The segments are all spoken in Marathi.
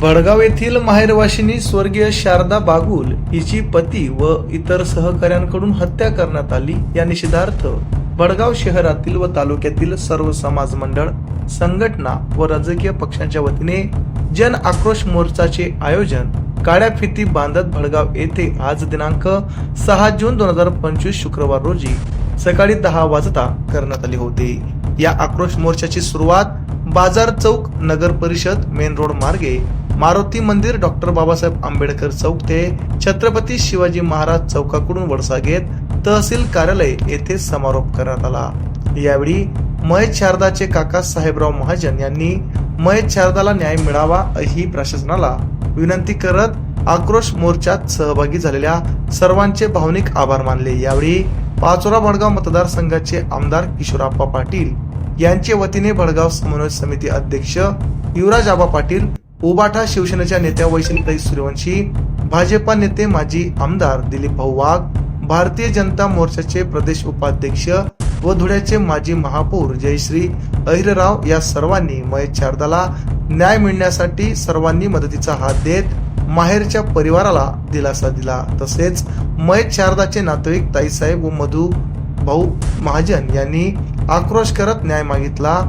बडगाव येथील माहेरवाशिनी स्वर्गीय शारदा बागुल हिची पती व इतर सहकाऱ्यांकडून हत्या करण्यात आली. या निषेधार्थ बडगाव शहरातील व तालुक्यातील सर्व समाज मंडळ संघटना व राजकीय पक्षांच्या वतीने जन आक्रोश मोर्चाचे आयोजन काळ्या फिती बांधत भडगाव येथे आज दिनांक सहा जून दोन हजार पंचवीस शुक्रवार रोजी सकाळी दहा वाजता करण्यात आले होते. या आक्रोश मोर्चाची सुरुवात बाजार चौक नगर परिषद मेन रोड मार्गे मारुती मंदिर डॉक्टर बाबासाहेब आंबेडकर चौक ते छत्रपती शिवाजी महाराज चौकाकडून वळसा घेत तहसील कार्यालय येथे समारोप करण्यात आला. यावेळी महेश शारदाचे काका साहेबराव महाजन यांनी महेश शारदाला न्याय मिळावा ही प्रशासनाला विनंती करत आक्रोश मोर्चात सहभागी झालेल्या सर्वांचे भावनिक आभार मानले. यावेळी पाचोरा भडगाव मतदारसंघाचे आमदार किशोराप्पा पाटील यांचे वतीने भडगाव समन्वय समिती अध्यक्ष युवराज आबा पाटील उबाठा शिवसेनेच्या नेत्या वैशालीताई सूर्यवंशी भाजपा नेते माजी आमदार दिलीप भाऊ वाघ भारतीय जनता मोर्चाचे प्रदेश उपाध्यक्ष व धुळ्याचे माजी महापौर जयश्री अहिरराव या सर्वांनी महेश शारदाला न्याय मिळण्यासाठी सर्वांनी मदतीचा हात देत माहेरच्या परिवाराला दिलासा दिला. तसेच महेश शारदाचे नातेवाईक ताईसाहेब व मधू भाऊ महाजन यांनी आक्रोश करत न्याय मागितला.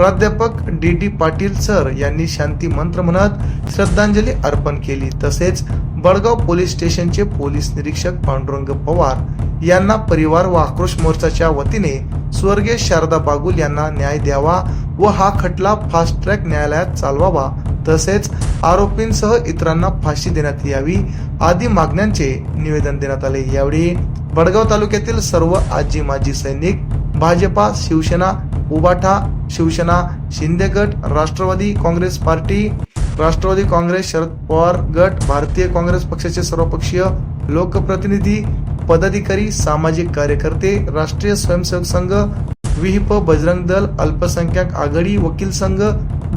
प्राध्यापक डी डी पाटील सर यांनी शांती मंत्र म्हणत श्रद्धांजली अर्पण केली. तसेच बडगाव पोलीस स्टेशनचे पोलीस निरीक्षक पांडुरंग पवार यांना परिवार व आक्रोश मोर्चाच्या वतीने स्वर्गीय शारदा बागुल यांना न्याय द्यावा व हा खटला फास्ट ट्रॅक न्यायालयात चालवावा. तसेच आरोपींसह इतरांना फाशी देण्यात यावी आदी मागण्यांचे निवेदन देण्यात आले. यावेळी बडगाव तालुक्यातील सर्व आजी माजी सैनिक भाजपा शिवसेना उबाठा शिवसेना शिंदे गट Rashtravadi Congress party Rashtravadi Congress Sharad Pawar गट भारतीय काँग्रेस पक्षाचे सर्वपक्षीय लोकप्रतिनिधी पदाधिकारी सामाजिक कार्यकर्ते राष्ट्रीय स्वयंसेवक संघ विहिप बजरंग दल अल्पसंख्याक आघाडी वकील संघ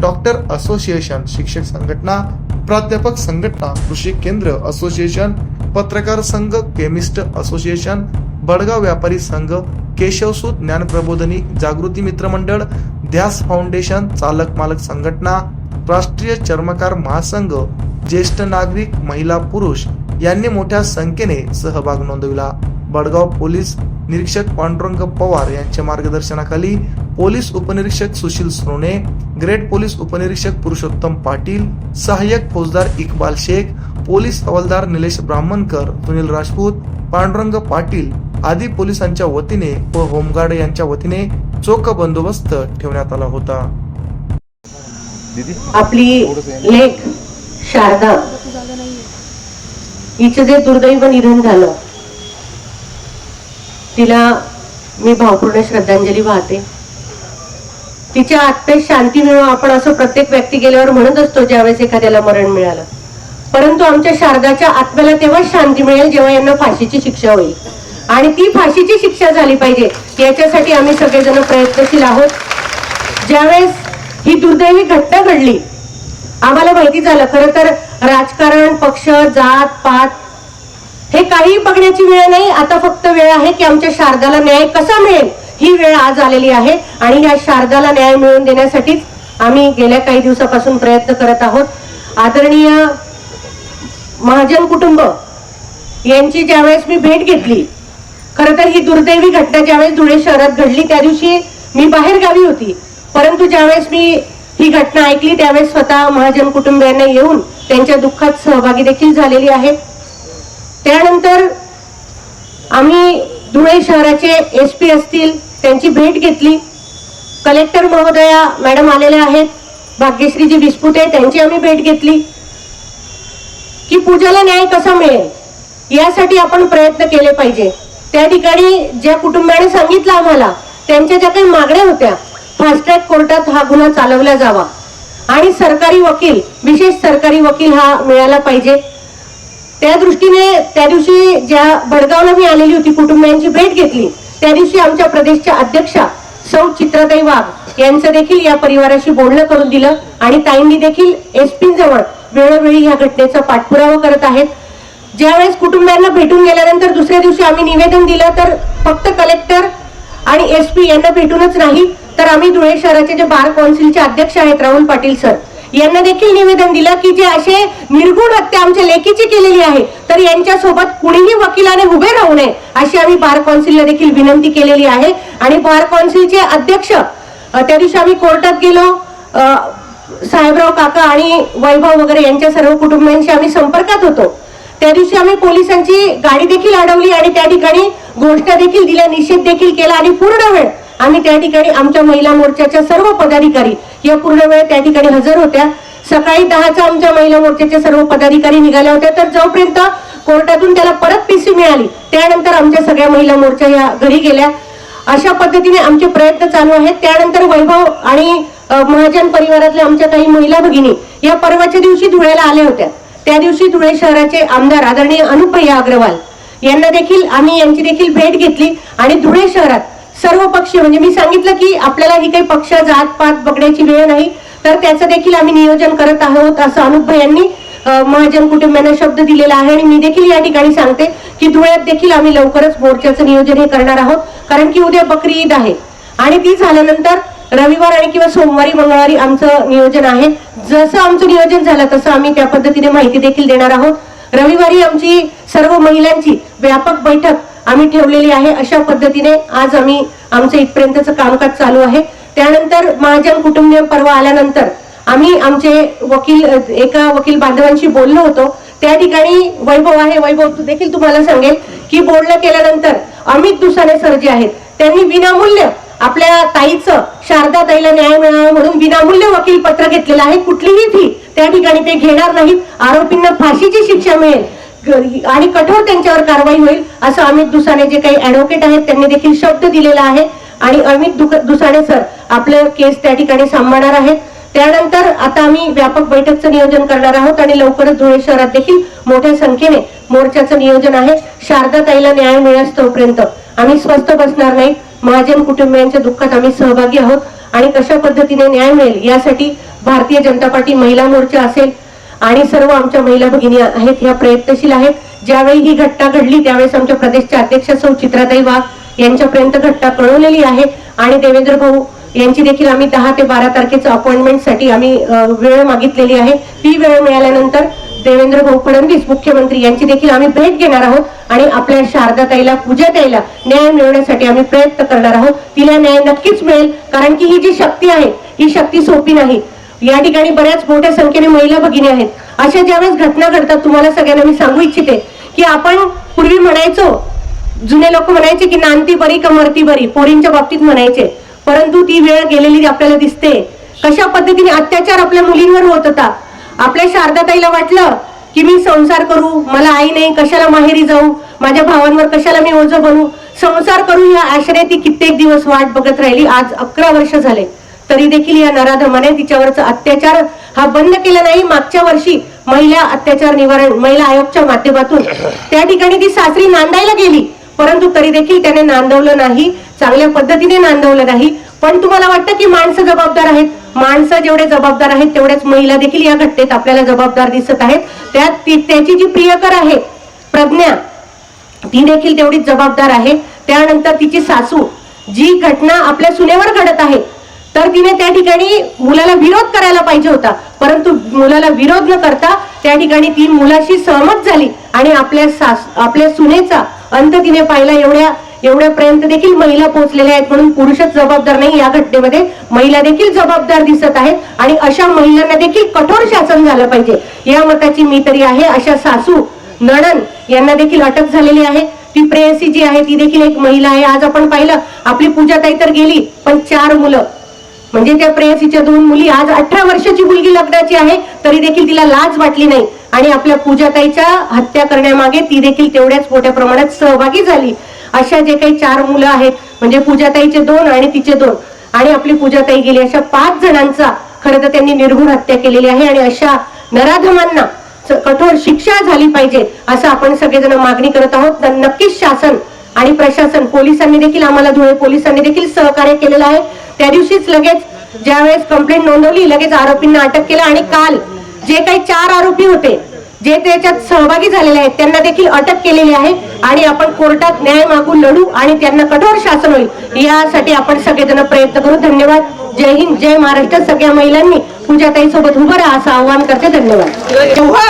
डॉक्टर असोसिएशन शिक्षक संघटना प्राध्यापक संघटना कृषी केंद्र असोसिएशन पत्रकार संघ केमिस्ट असोसिएशन बडगाव व्यापारी संघ केशवसूत ज्ञान प्रबोधनी जागृती मित्र मंडळ ध्यास फाउंडेशन चालक मालक संघटना राष्ट्रीय चर्मकार महासंघ ज्येष्ठ नागरिक महिला पुरुष यांनी मोठ्या संख्येने सहभाग नोंदविला. बडगाव पोलीस निरीक्षक पांडुरंग पवार यांच्या मार्गदर्शनाखाली पोलीस उपनिरीक्षक सुशील सोने ग्रेट पोलीस उपनिरीक्षक पुरुषोत्तम पाटील सहाय्यक फौजदार इकबाल शेख पोलीस हवालदार निलेश ब्राह्मणकर सुनील राजपूत पांडुरंग पाटील आदी पोलिसांच्या वतीने व होमगार्ड यांच्या वतीने चोख बंदोबस्त ठेवण्यात आला होता. आपली लेख शारदा हिचं जे दुर्दैव निधन झालं तिला मी भावपूर्ण श्रद्धांजली वाहते. तिच्या आत्म्यात शांती मिळो आपण असं प्रत्येक व्यक्ती गेल्यावर म्हणत असतो ज्यावेळेस एखाद्याला मरण मिळालं. परंतु आमच्या शारदाच्या आत्म्याला तेव्हाच शांती मिळेल जेव्हा यांना फाशीची शिक्षा होईल. आणि ती फाशीची शिक्षा झाली पाहिजे. याच्यासाठी आम्ही सगळेजण प्रयत्नशील आहोत. ज्यावेळेस ही दुर्दैवी घटना घडली आम्हाला माहिती झालं खरं तर राजकारण पक्ष जात पात हे काही बघण्याची वेळ नाही. आता फक्त वेळ आहे की आमच्या शारदाला न्याय कसा मिळेल? ही वेळ आज आलेली आहे आणि या शारदाला न्याय मिळवून देण्यासाठीच आम्ही गेल्या काही दिवसापासून प्रयत्न करत आहोत. आदरणीय महाजन कुटुंब यांची ज्यावेळेस मी भेट घेतली खर तर ही दुर्दैवी घटना ज्यावेळेस धुळे शहरात घडली त्या दिवशी मी बाहेर गावी होती. परंतु ज्यावेळेस मी ही घटना ऐकली त्यावेळेस स्वतः महाजन कुटुंबियांना येऊन त्यांच्या दुःखात सहभागी देखील झालेली आहे. त्यानंतर आम्ही धुळे शहराचे एस पी असतील त्यांची भेट घेतली. कलेक्टर महोदया मॅडम आलेल्या आहेत. भाग्यश्रीजी विस्पुते त्यांची आम्ही भेट घेतली. की पूजाला न्याय कसा मिळेल? यासाठी आपण प्रयत्न केले पाहिजे. त्या ठिकाणी ज्या कुटुंबाने सांगितलं आम्हाला त्यांच्या ज्या काही मागण्या होत्या फास्ट्रॅक कोर्टात हा गुन्हा चालवला जावा. आणि सरकारी वकील विशेष सरकारी वकील हा मिळाला पाहिजे. त्या दृष्टीने त्या दिवशी ज्या भडगावला मी आलेली होती कुटुंबियांची भेट घेतली त्या दिवशी आमच्या प्रदेशच्या अध्यक्षा सौ चित्रताई वाघ यांचं देखील या परिवाराशी बोलणं करून दिलं. आणि ताईंनी देखील एसपी जवळ वेळोवेळी ह्या घटनेचा पाठपुरावा करत आहेत. ज्यावेळेस कुटुंबियांना भेटून गेल्यानंतर दुसऱ्या दिवशी आम्ही निवेदन दिलं तर फक्त कलेक्टर आणि एस पी यांना भेटूनच नाही तर आम्ही धुळे शहराचे जे बार कौन्सिलचे अध्यक्ष आहेत राहुल पाटील सर यांना देखील निवेदन दिलं की जे असे निर्गुण हत्या आमच्या लेकीची केलेली आहे तर यांच्यासोबत कुणीही वकिलाने उभे राहू नये अशी आम्ही बार कौन्सिलला देखील विनंती केलेली आहे. आणि बार कौन्सिलचे अध्यक्ष त्या दिवशी आम्ही कोर्टात गेलो साहेबराव काका आणि वैभव वगैरे यांच्या सर्व कुटुंबियांशी आम्ही संपर्कात होतो. त्या दिवशी आम्ही पोलिसांची गाडी देखील अडवली आणि त्या ठिकाणी घोषणा देखील दिल्या निषेध देखील केला आणि पूर्ण वेळ आम्ही त्या ठिकाणी आमच्या महिला मोर्चाच्या सर्व पदाधिकारी या पूर्ण वेळ त्या ठिकाणी हजर होत्या. सकाळी दहाच्या आमच्या महिला मोर्चाचे सर्व पदाधिकारी निघाल्या होत्या. तर जोपर्यंत कोर्टातून त्याला परत पीसी मिळाली त्यानंतर आमच्या सगळ्या महिला मोर्चा या घरी गेल्या. अशा पद्धतीने आमचे प्रयत्न चालू आहेत. त्यानंतर वैभव आणि महाजन परिवारातल्या आमच्या काही महिला भगिनी या पर्वाच्या दिवशी धुळ्याला आल्या होत्या. त्या दिवशी धुळे शहराचे आमदार आदरणीय अनुप्रिया अग्रवाल यांना देखील आम्ही यांची देखील भेट घेतली आणि धुळे शहरात सर्व पक्ष म्हणजे मी सांगितलं की आपल्याला ही काही पक्ष जात पात बघण्याची वेळ नाही तर त्याचं देखील आम्ही नियोजन करत आहोत असं अनुप यांनी महाजन कुटुंबियांना शब्द दिलेला आहे आणि मी देखील या ठिकाणी सांगते की धुळ्यात देखील आम्ही लवकरच मोर्चाचं नियोजन हे करणार आहोत कारण की उद्या बकरी ईद आहे. आणि ती झाल्यानंतर रविवार आणि किंवा सोमवारी मंगळवारी आमचं नियोजन आहे. जसं आमचं नियोजन झालं तसं आम्ही त्या पद्धतीने माहिती देखील देणार आहोत. रविवारी आमची सर्व महिलांची व्यापक बैठक आम्ही ठेवलेली आहे. अशा पद्धतीने आज आम्ही आमचं इथपर्यंतचं कामकाज चालू आहे. त्यानंतर महाजन कुटुंबीय पर्व आल्यानंतर आम्ही आमचे वकील एका वकील बांधवांशी बोललो होतो. त्या ठिकाणी वैभव आहे. वैभव देखील तुम्हाला सांगेल की बोलणं केल्यानंतर अमित दुसाने सर जे आहेत. त्यांनी विनामूल्य आपल्या ताईचं शारदा ताईला न्याय मिळावा म्हणून विनामूल्य वकील पत्र घेतलेलं आहे. कुठलीही फी त्या ठिकाणी ते घेणार नाहीत. आरोपींना फाशीची शिक्षा मिळेल. आणि कठोर त्यांच्यावर कारवाई होईल असं अमित दुसाने जे काही ऍडव्होकेट आहेत त्यांनी देखील शब्द दिलेला आहे. आणि अमित दुसाने सर आपलं केस त्या ठिकाणी सांभाळणार आहेत. त्यानंतर आता आम्ही व्यापक बैठकचं नियोजन करणार आहोत आणि लवकरच धुळे शहरात देखील मोठ्या संख्येने मोर्चाचं नियोजन आहे. शारदा ताईला न्याय मिळेल तोपर्यंत. आम्ही स्वस्थ बसणार नाही. महाजन कुटुंबियांच्या दुःखात आम्ही सहभागी आहोत आणि कशा पद्धतीने न्याय मिळेल यासाठी भारतीय जनता पार्टी महिला मोर्चा असेल आणि सर्व आमच्या महिला भगिनी आहेत ह्या प्रयत्नशील आहेत. ज्यावेळी ही घटना घडली त्यावेळेस आमच्या प्रदेशच्या अध्यक्ष सौ चित्राताई वाघ यांच्यापर्यंत घटना कळवलेली आहे. आणि देवेंद्र भाऊ यांची देखील आम्ही दहा ते बारा तारखेच्या अपॉइंटमेंटसाठी आम्ही वेळ मागितलेली आहे. ती वेळ मिळाल्यानंतर देवेंद्र भाऊ फडणवीस मुख्यमंत्री यांची देखील आम्ही भेट घेणार आहोत आणि आपल्या शारदाताईला पूजाताईला न्याय मिळवण्यासाठी आम्ही प्रयत्न करणार आहोत. तिला न्याय नक्कीच मिळेल कारण की ही जी शक्ती आहे ही शक्ती सोपी नाही. या ठिकाणी बऱ्याच मोठ्या संख्येने महिला भगिनी आहेत. अशा ज्यावेळेस घटना घडतात तुम्हाला सगळ्यांना मी सांगू इच्छिते की आपण पूर्वी म्हणायचो जुने लोक म्हणायचे की नांदी बरी का मरती बरी पोरींच्या बाबतीत म्हणायचे. परंतु ती वेळ गेलेली आपल्याला दिसते. कशा पद्धतीने अत्याचार आपल्या मुलींवर होत होता आपल्या शारदाताईला वाटलं की मी संसार करू मला आई नाही कशाला माहेरी जाऊ माझ्या भावांवर कशाला मी ओझं बनू? संसार करू या आश्रय ती कित्येक दिवस वाट बघत राहिली. आज अकरा वर्ष झाले. तरी देखील या नराधमाने तिच्यावरचा अत्याचार हा बंद केला नाही. मागच्या वर्षी महिला अत्याचार निवारण महिला आयोगच्या माध्यमातून त्या ठिकाणी ती सासरी नांदायला गेली. परंतु तरी देखील त्याने नांदवलं नाही चांगल्या पद्धतीने नांदवलं नाही. पण तुम्हाला वाटतं की माणसं जबाबदार आहेत? माणसं जेवढे जबाबदार आहेत तेवढ्याच महिला देखील या घटनेत आपल्याला जबाबदार दिसत आहेत. त्यात ती- त्याची जी प्रियकर आहे प्रज्ञा ती देखील तेवढीच जबाबदार आहे. त्यानंतर तिची सासू जी घटना आपल्या सुनेवर घडत आहे तर तिने त्या ठिकाणी मुलाला विरोध करायला पाहिजे होता. परंतु मुलाला विरोध न करता त्या ठिकाणी ती मुलाशी सहमत झाली आणि आपल्या सास आपल्या सुनेचा अंत तिने पाहिला एवढ्या एवढ्यापर्यंत देखील महिला पोहोचलेल्या आहेत म्हणून पुरुषच जबाबदार नाही. या घटनेमध्ये महिला देखील जबाबदार दिसत आहेत आणि अशा महिलांना देखील कठोर शासन झालं पाहिजे. या मताची मी तरी आहे अशा सासू नणन यांना देखील अटक झालेली आहे. ती प्रेयसी जी आहे ती देखील एक महिला आहे. आज आपण पाहिलं आपली पूजाताई तर गेली पण चार मुलं. म्हणजे त्या प्रेयसीच्या दोन मुली आज अठरा वर्षाची मुलगी लग्नाची आहे तरी देखील तिला लाज वाटली नाही. आणि आपल्या पूजाताईच्या हत्या करण्यामागे ती देखील तेवढ्याच मोठ्या प्रमाणात सहभागी झाली. अशा जे काही चार मुलं आहेत म्हणजे पूजाताईचे दोन आणि तिचे दोन. आणि आपली पूजाताई गेली अशा पाच जणांचा खरं तर त्यांनी निर्घुण हत्या केलेली आहे आणि अशा नराधमांना कठोर शिक्षा झाली पाहिजे असं आपण सगळेजण मागणी करत आहोत. तर नक्कीच शासन आणि प्रशासन पोलिसांनी देखील आम्हाला धुळे पोलिसांनी देखील सहकार्य केलेलं आहे. त्या दिवशीच लगेच ज्यावेळेस कंप्लेंट नोंदवली लगेच आरोपींना अटक केलं आणि काल जे काही चार आरोपी होते जे त्याच्यात सहभागी झालेले आहेत त्यांना देखील अटक केलेली आहे आणि आपण कोर्टात न्याय मागून लढू आणि त्यांना कठोर शासन होईल यासाठी आपण सगळेजण प्रयत्न करू. धन्यवाद. जय हिंद जय महाराष्ट्र. सगळ्या महिलांनी पूजाताई सोबत उभं राहा असं आवाहन करते. धन्यवाद. जेव्हा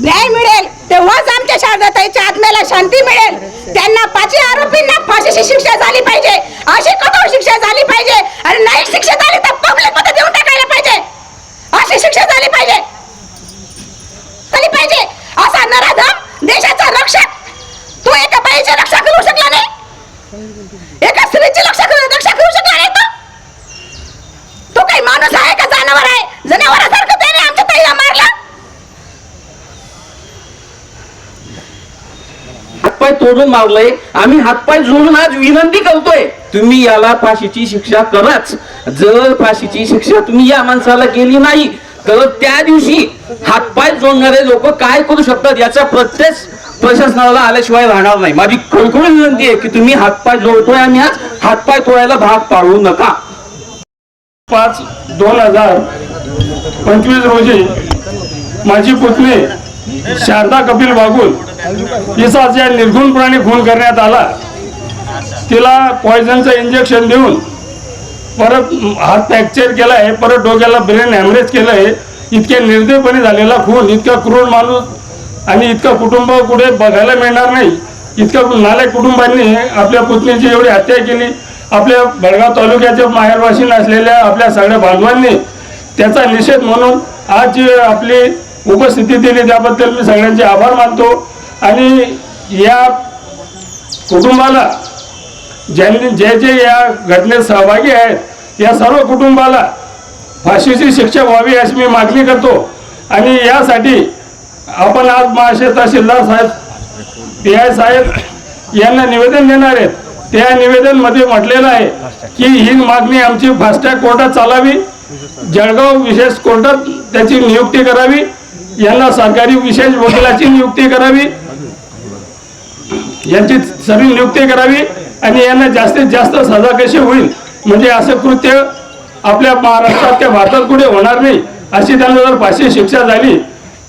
न्याय मिळेल तेव्हाच आमच्या शारदाताईच्या आत्म्याला शांती मिळेल. त्यांना पाचही आरोपींना फाशीची शिक्षा झाली पाहिजे अशी कठोर शिक्षा झाली पाहिजे आणि नाही शिक्षा झाली तर पब्लिकमध्ये देऊन टाकायला पाहिजे. अशी शिक्षा झाली पाहिजे. झाली पाहिजे. असा नराधम देशाचा रक्षक. तू एका बाईची रक्षा करू शकला नाही. एका स्त्रीची रक्षा करू रक्षा करू शकला नाही तो. तो काही माणूस आहे का जनावर आहे? जनावरासारखं त्याने आमच्या ताईला मारला. हातपाय तोडून मारलंय. आम्ही हातपाय जोडून आज विनंती करतोय. तुम्ही याला फाशीची शिक्षा कराच. जर फाशीची शिक्षा तुम्ही या माणसाला केली नाही तर त्या दिवशी हातपाय जोडणारे लोक काय करू शकतात याचा प्रत्येक प्रशासनाला आल्याशिवाय राहणार नाही. माझी खळखळ विनंती आहे की तुम्ही हातपाय जोडतोय आणि आज हातपाय तोडायला भाग पाडू नका. पाच दोन हजार पंचवीस रोजी माझी पुतणी शारदा कपिल बागुल हिचा ज्या निर्गुणपणाने खून करण्यात आला. तिला पॉयझनचं इंजेक्शन देऊन परत हात फ्रॅक्चर केला आहे परत डोक्याला ब्रेन हॅमरेज केलं आहे इतक्या निर्दयपणे झालेला खून इतका क्रूर माणूस आणि इतका कुटुंब कुठे बघायला मिळणार नाही. इतका नालायक कुटुंबांनी आपल्या पुतणीची एवढी हत्या केली. आपल्या बेळगाव तालुक्याच्या माहेरवासी असलेल्या आपल्या सगळ्या बांधवांनी त्याचा निषेध म्हणून आज जी आपली उपस्थिती दिली त्याबद्दल मी सगळ्यांचे आभार मानतो. आणि या कुटुंबाला ज्यांनी जे जे या घटनेत सहभागी आहेत या सर्व कुटुंबाला फाशीची शिक्षा व्हावी अशी मी मागणी करतो. आणि यासाठी आपण आज महाशय तहसीलदार साहेब पी आय साहेब यांना निवेदन देणार आहेत. त्या निवेदनमध्ये म्हटलेलं आहे की ही मागणी आमची फास्टॅग कोर्टात चालावी जळगाव विशेष कोर्टात त्याची नियुक्ती करावी यांना सरकारी विशेष वकिलाची नियुक्ती करावी यांची सर्व नियुक्ती करावी. आणि यांना जास्तीत जास्त सजा कशी होईल? म्हणजे असं कृत्य आपल्या महाराष्ट्रात किंवा भारतात कुठे होणार नाही अशी त्यांना जर फाशी शिक्षा झाली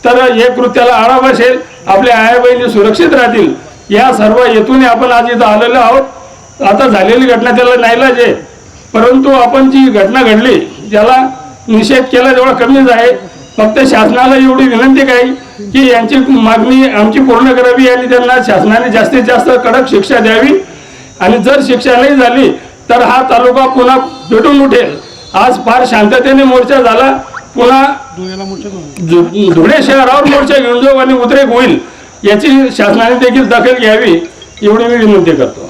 तर हे कृत्याला आळा बसेल आपल्या आया बहिणी सुरक्षित राहतील. या सर्व हेतूने आपण आज इथं आलेलो आहोत. आता झालेली घटना त्याला नाहीलाच आहे. परंतु आपण जी घटना घडली ज्याला निषेध केला तेवढा कमीच आहे. फक्त शासनाला एवढी विनंती काय की यांची मागणी आमची पूर्ण करावी आणि त्यांना शासनाने जास्तीत जास्त कडक शिक्षा द्यावी. आणि जर शिक्षा नाही झाली तर हा तालुका पुन्हा पेटून उठेल. आज फार शांततेने मोर्चा झाला. पुन्हा धुळे शहरावर मोर्चा घेऊन जाऊ आणि उद्रेक होईल याची शासनाने देखील दखल घ्यावी एवढी मी विनंती करतो.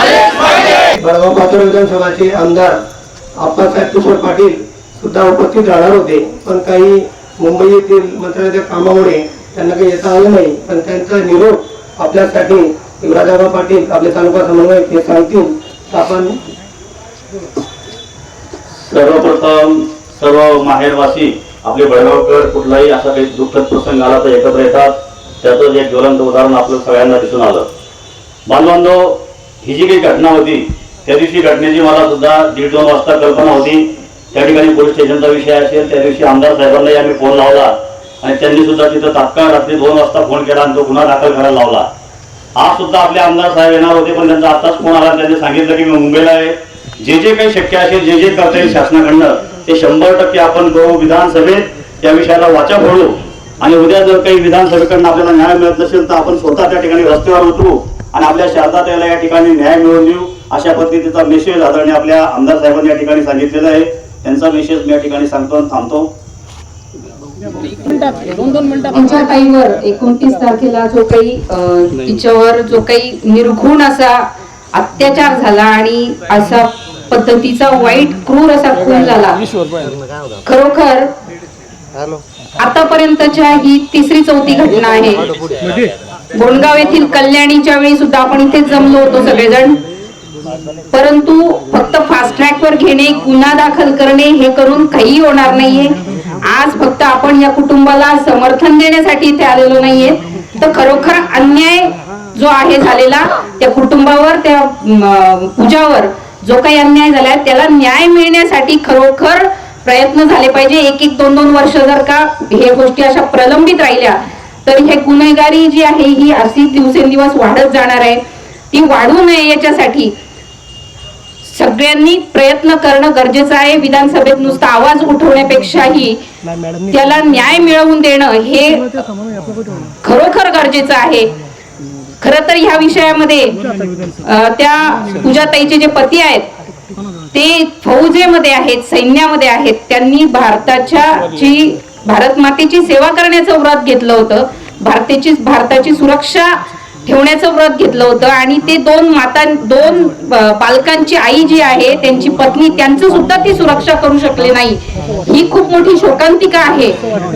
बडगाव पाचोड विधानसभाचे आमदार आप्पासाहेब किशोर पाटील सुद्धा उपस्थित राहणार होते पण काही मुंबई येथील मंत्र्यांच्या कामामुळे त्यांना काही येता आलं नाही. पण त्यांचा निरोप आपल्यासाठी युवराजाबा पाटील आपले तालुका समन्वयक हे सांगतील. आपण सर्वप्रथम सर्व माहेरवासी आपले बळगावकर कुठलाही असा काही दुःखद प्रसंग आला तर एकत्र येतात. त्याचं एक ज्वलंत उदाहरण आपलं सगळ्यांना दिसून आलं. बांधवांनो ही जी काही घटना होती त्या दिवशी घटनेची मला सुद्धा दीड दोन वाजता कल्पना होती. त्या ठिकाणी पोलीस स्टेशनचा विषय असेल त्या दिवशी आमदार साहेबांनाही आम्ही फोन लावला. आणि त्यांनी सुद्धा तिथं तात्काळ रात्री दोन वाजता फोन केला आणि तो गुन्हा दाखल करायला लावला. आज सुद्धा आपले आमदार साहेब येणार होते पण त्यांचा आताच फोन आला त्यांनी सांगितलं की मी मुंबईला आहे. जे जे काही शक्य असेल जे जे करता येईल शासनाकडनं ते शंभर टक्के आपण करू. विधानसभेत या विषयाला वाचा फोडू आणि उद्या जर काही विधानसभेकडनं आपल्याला न्याय मिळत नसेल तर आपण स्वतः त्या ठिकाणी रस्त्यावर उतरू आणि आपल्या शारदा या ठिकाणी न्याय मिळवून देऊ अशा पद्धतीचा मेसेज आदरणीय आपल्या आमदार साहेबांनी या ठिकाणी सांगितलेला आहे. त्यांचा मेसेज मी या ठिकाणी सांगतो आणि थांबतो. आमच्या ताईवर एकोणतीस तारखेला जो काही तिच्यावर जो काही निर्घुण असा अत्याचार झाला आणि असा पद्धतीचा वाईट क्रूर असा खून झाला खरोखर आतापर्यंतच्या ही तिसरी चौथी घटना आहे. बोंडगाव येथील कल्याणीच्या वेळी सुद्धा आपण इथे जमलो होतो सगळेजण. परंतु फक्त फास्ट ट्रॅक वर घेणे गुन्हा दाखल करणे हे करून काही होणार नाहीये. आज फक्त आपण या कुटुंबाला समर्थन देण्यासाठी इथे आलेलो नाहीये. तर खरोखर अन्याय जो आहे झालेला त्या कुटुंबावर त्या पूजावर जो काही अन्याय झालाय त्याला न्याय मिळण्यासाठी खरोखर प्रयत्न झाले पाहिजे. एक एक दोन दोन वर्ष जर का हे गोष्टी अशा प्रलंबित राहिल्या तर हे गुन्हेगारी जी आहे ही अशी दिवसेंदिवस वाढत जाणार आहे. ती वाढू नये याच्यासाठी सगळ्यांनी प्रयत्न करणं गरजेचं आहे. विधानसभेत नुसता आवाज उठवण्यापेक्षाही त्याला न्याय मिळवून देणं हे खरोखर गरजेचं आहे. खर तर ह्या विषयामध्ये त्या पूजाताईचे जे पती आहेत ते फौजेमध्ये आहेत सैन्यामध्ये आहेत. त्यांनी भारताच्या जी भारत मातेची सेवा करण्याचं व्रत घेतलं होतं. भारताची भारताची सुरक्षा ठेवण्याचं व्रत घेतलं होतं आणि ते दोन माता दोन बालकांची आई जी आहे त्यांची पत्नी त्यांचं सुद्धा ती सुरक्षा करू शकले नाही. ही खूप मोठी शोकांतिका आहे.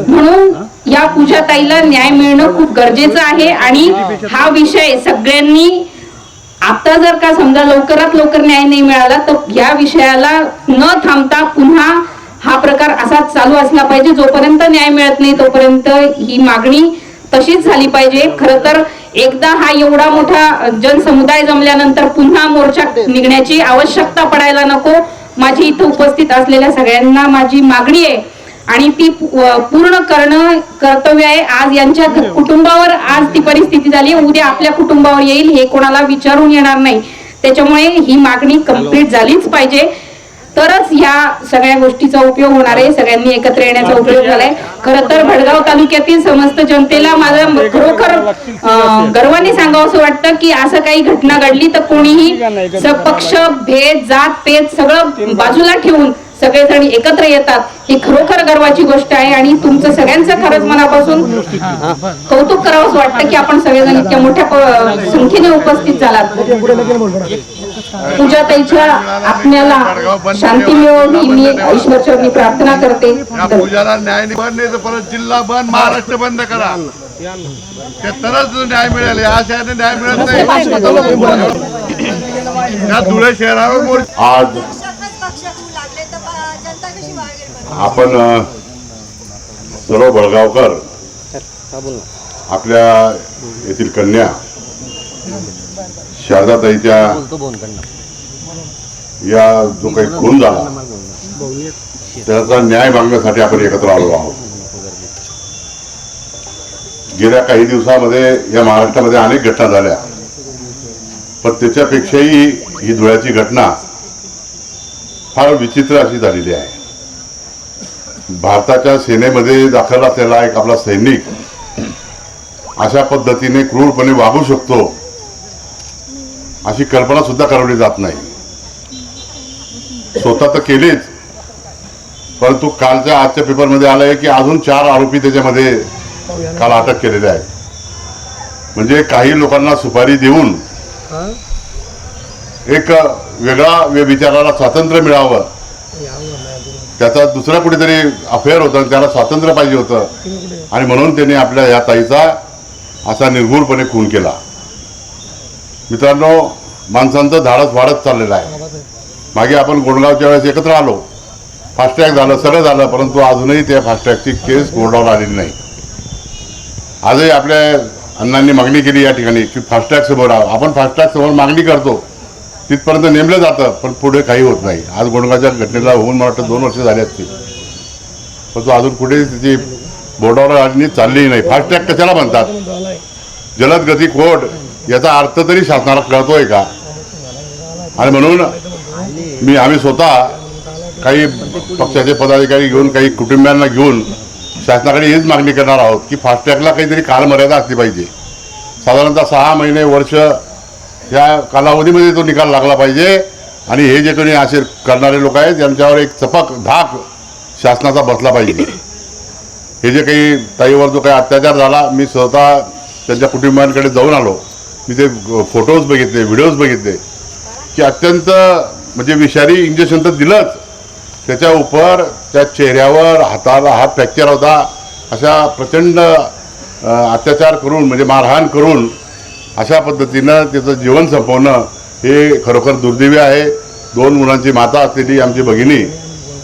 म्हणून या पूजाताईला न्याय मिळणं खूप गरजेचं आहे आणि हा विषय सगळ्यांनी आता जर का समजा लवकरात लवकर न्याय नाही मिळाला तर या विषयाला न थांबता पुन्हा हा प्रकार असाच चालू असला पाहिजे जोपर्यंत न्याय मिळत नाही तोपर्यंत ही मागणी तशीच झाली पाहिजे. खर तर एकदा हा एवढा मोठा जनसमुदाय जमल्यानंतर पुन्हा मोर्चा निघण्याची आवश्यकता पडायला नको. माझी इथं उपस्थित असलेल्या सगळ्यांना माझी मागणी आहे. आणि ती पूर्ण करणं कर्तव्य आहे. आज यांच्या कुटुंबावर आज ती परिस्थिती झाली उद्या आपल्या कुटुंबावर येईल हे कोणाला विचारून येणार नाही. त्याच्यामुळे ही मागणी कंप्लीट झालीच पाहिजे. तरच ह्या सगळ्या गोष्टीचा उपयोग होणार आहे सगळ्यांनी एकत्र येण्याचा उपयोग झालाय. खरं तर भडगाव तालुक्यातील समस्त जनतेला माझं खरोखर गर्वाने सांगावं असं वाटतं की असं काही घटना घडली तर कोणीही पक्ष भेद जात पेद सगळं बाजूला ठेवून सगळेजण एकत्र येतात. ही खरोखर गर्वाची गोष्ट आहे आणि तुमचं सगळ्यांचं खरंच मनापासून कौतुक करावंच वाटतं की आपण सगळेजण इतक्या मोठ्या संख्येने उपस्थित झालात. पूजाताईच्या आत्म्याला शांती मिळवून ही मी ईश्वरचरणी प्रार्थना करते. पूजाला न्याय परत जिल्हा बंद महाराष्ट्र बंद करा. ते तरच न्याय मिळेल या आशयाने न्याय मिळत नाही. या धुळे शहरावर आज आपण सर्व बळगावकर आपल्या येथील कन्या शारदाताईच्या या जो काही खून झाला त्याचा न्याय मागण्यासाठी आपण एकत्र आलो आहोत. गेल्या काही दिवसामध्ये या महाराष्ट्रामध्ये अनेक घटना झाल्या. पण त्याच्यापेक्षाही ही धुळ्याची घटना फार विचित्र अशी झालेली आहे. भारताच्या सेनेमध्ये दाखल असलेला एक आपला सैनिक अशा पद्धतीने क्रूरपणे वागू शकतो अशी कल्पना सुद्धा करवली जात नाही. स्वतः तर केलीच परंतु कालच्या आजच्या पेपरमध्ये आलंय की अजून चार आरोपी त्याच्यामध्ये काल अटक केलेले आहेत. म्हणजे काही लोकांना सुपारी देऊन एक वेगळा वे- विचाराला स्वातंत्र्य मिळावं. त्याचा दुसरा कुठेतरी अफेअर होता आणि त्याला स्वातंत्र्य पाहिजे होतं. आणि म्हणून त्याने आपल्या या ताईचा असा निर्भूलपणे खून केला. मित्रांनो माणसांचं धाडस वाढत चाललेलं आहे. मागे आपण गोंडगावच्या वेळेस एकत्र आलो. फास्टॅग झालं सगळं झालं परंतु अजूनही त्या फास्टॅगची केस गोंडावर आलेली नाही. आजही आपल्या अण्णांनी मागणी केली या ठिकाणी की फास्टॅग समोर आपण फास्टॅग समोर मागणी करतो. तिथपर्यंत नेमलं जातं पण पुढे काही होत नाही. आज गोंडगाच्या घटनेला होऊन मला वाटतं दोन वर्ष झाले असतील. पण तो अजून कुठे तिची बोर्डावर आणि चाललीही नाही. फास्टॅग कशाला म्हणतात? जलद गती कोर्ट याचा अर्थ तरी शासनाला कळतोय का? आणि म्हणून मी आम्ही स्वतः काही पक्षाचे पदाधिकारी घेऊन काही कुटुंबियांना घेऊन शासनाकडे हीच मागणी करणार आहोत की फास्टॅगला काहीतरी कालमर्यादा असली पाहिजे. साधारणतः सहा महिने वर्ष या कालावधीमध्ये तो निकाल लागला पाहिजे. आणि हे जे कोणी असे करणारे लोक आहेत यांच्यावर एक चपक धाक शासनाचा बसला पाहिजे. हे जे काही ताईवर जो काही अत्याचार झाला मी स्वतः त्यांच्या कुटुंबियांकडे जाऊन आलो. मी ते फोटोज बघितले व्हिडिओज बघितले की अत्यंत म्हणजे विषारी इंजेक्शन तर दिलंच. त्याच्या उपर त्या चेहऱ्यावर हाताला हात फ्रॅक्चर होता. अशा प्रचंड अत्याचार करून म्हणजे मारहाण करून अशा पद्धतीनं त्याचं जीवन संपवणं हे खरोखर दुर्दैवी आहे. दोन मुलांची माता असलेली आमची भगिनी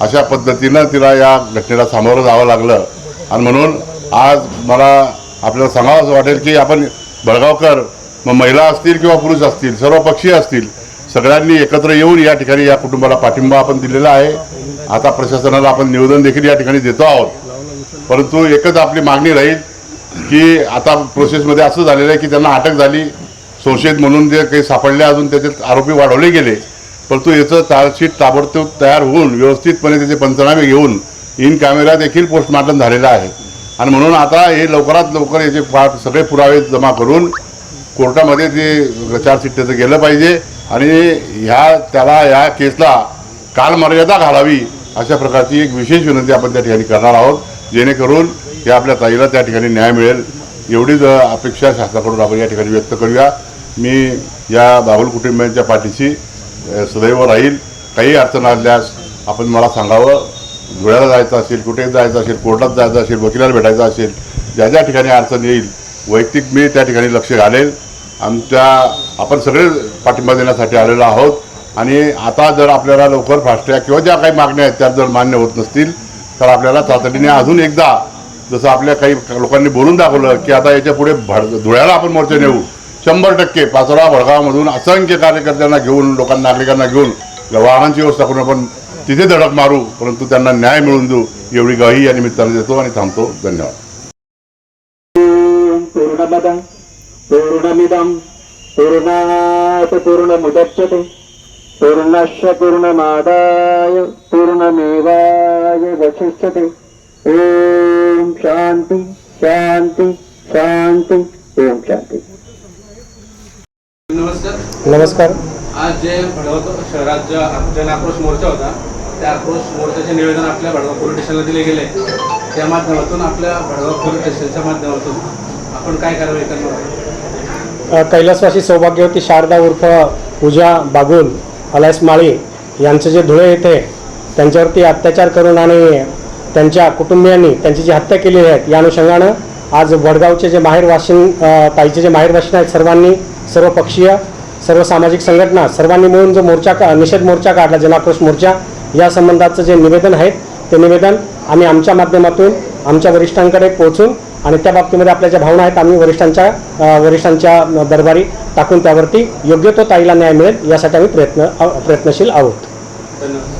अशा पद्धतीनं तिला या घटनेला सामोरं जावं लागलं. आणि म्हणून आज मला आपल्याला सांगावं असं वाटेल की आपण बळगावकर मग महिला असतील किंवा पुरुष असतील सर्व पक्षी असतील सगळ्यांनी एकत्र येऊन या ठिकाणी या कुटुंबाला पाठिंबा आपण दिलेला आहे. आता प्रशासनाला आपण निवेदन देखील या ठिकाणी देतो आहोत. परंतु एकच आपली मागणी राहील की आता प्रोसेसमध्ये असं झालेलं आहे की त्यांना अटक झाली. संशयित म्हणून जे काही सापडले अजून त्याचे आरोपी वाढवले गेले. परंतु याचं चार्जशीट ताबडतोब तयार होऊन व्यवस्थितपणे त्याचे पंचनामे घेऊन इन कॅमेरा देखील पोस्टमार्टम झालेला आहे. आणि म्हणून आता हे लवकरात लवकर याचे सगळे पुरावे जमा करून कोर्टामध्ये ते चार्जशीट त्याचं गेलं पाहिजे. आणि ह्या त्याला या केसला कालमर्यादा घालावी अशा प्रकारची एक विशेष विनंती आपण त्या ठिकाणी करणार आहोत. जेणेकरून या आपल्या ताईला त्या ठिकाणी न्याय मिळेल. एवढीच अपेक्षा शासनाकडून आपण या ठिकाणी व्यक्त करूया. मी या बाहुल कुटुंबियांच्या पाठीशी सदैव राहील. काही अडचण असल्यास आपण मला सांगावं. धुळ्याला जायचं असेल कुठे जायचं असेल कोर्टात जायचं असेल वकिलाला भेटायचं असेल ज्या ज्या ठिकाणी अडचण येईल वैयक्तिक मी त्या ठिकाणी लक्ष घालेल. आमच्या आपण सगळे पाठिंबा देण्यासाठी आलेलो आहोत. आणि आता जर आपल्याला लवकर फास्ट्रॅग किंवा ज्या काही मागण्या आहेत त्या जर मान्य होत नसतील तर आपल्याला तातडीने अजून एकदा जसं आपल्या काही लोकांनी बोलून दाखवलं की आता याच्यापुढे भड धुळ्याला आपण मोर्चे नेऊ. शंभर टक्के पाचोरा भडगावमधून असंख्य कार्यकर्त्यांना घेऊन लोकांना नागरिकांना घेऊन वाहनांची व्यवस्था करून आपण तिथे धडक मारू परंतु त्यांना न्याय मिळवून देऊ एवढी गही या निमित्ताने देतो आणि थांबतो. धन्यवाद. पूर्णमदं पूर्णमिदं पूर्णात् पूर्णमुदच्यते पूर्णस्य पूर्णमादाय पूर्णमेवाय वशिष्यते ॐ शान्ति शान्ति शान्ति ॐ शान्ति नमस्कार. नमस्कार. आज जे भडगाव शहरात जो जन आक्रोश मोर्चा होता त्या आक्रोश मोर्चाचे निवेदन आपल्या भडगाव पोलीस स्टेशनला दिले गेले. त्या माध्यमातून आपल्या भडगाव पोलीस स्टेशनच्या माध्यमातून आपण काय कारवाई करणार आहोत? कैलासवासी सौभाग्यवती शारदा उर्फ पूजा बागुल अलायस माळी यांचं जे धुळे येथे त्यांच्यावरती अत्याचार करून आणि त्यांच्या कुटुंबियांनी त्यांची जी हत्या केलेली आहे या अनुषंगानं आज वडगावचे जे माहेरवासीन ताईचे जे माहेरवासीन आहेत सर्वांनी सर्व पक्षीय सर्व सामाजिक संघटना सर्वांनी मिळून जो मोर्चा का निषेध मोर्चा काढला जनाक्रोश मोर्चा या संबंधाचं जे निवेदन आहे ते निवेदन आम्ही आमच्या माध्यमातून आमच्या वरिष्ठांकडे पोहोचून आणि त्या बाबतीमध्ये आपल्या ज्या भावना आहेत आम्ही वरिष्ठांच्या वरिष्ठांच्या दरबारी टाकून त्यावरती योग्य तो ताईला न्याय मिळेल यासाठी आम्ही प्रयत्न प्रयत्नशील आहोत. धन्यवाद.